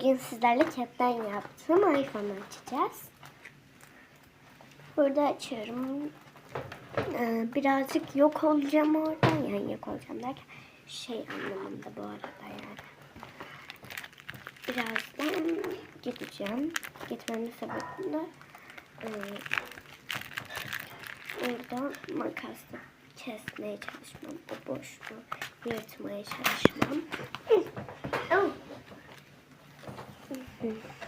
Bugün sizlerle chatten yaptığım iPhone açacağız. Burada açıyorum. Ee, birazcık yok olacağım oradan. Yani yok olacağım derken şey anlamında bu arada yani. Birazdan gideceğim. Gitmemin sebebi de e, orada makasla kesmeye çalışmam. O boşluğu yırtmaya çalışmam. Burada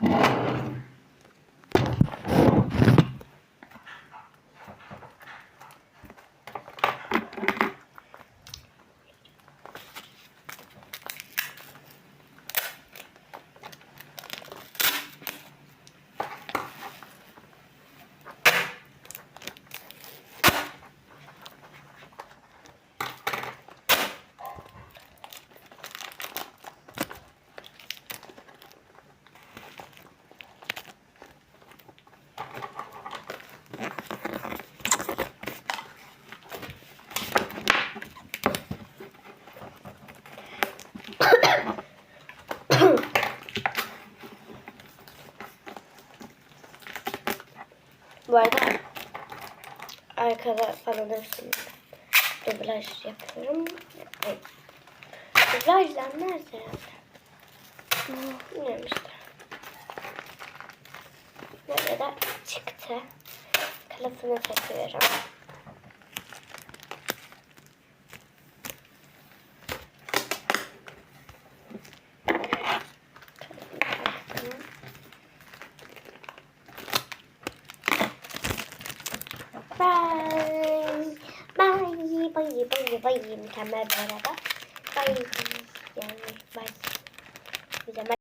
Yeah. Bu arada arkada falan hepsinde dublaj yapıyorum. Ay. Dublajlar nerede ya? Bilmiyorum işte. Böyle de çıktı. Kılıfını takıyorum. Bye. Bye. Bye. Bye. Bye. Mükemmel bir araba. Bye. Yani bye. Güzel.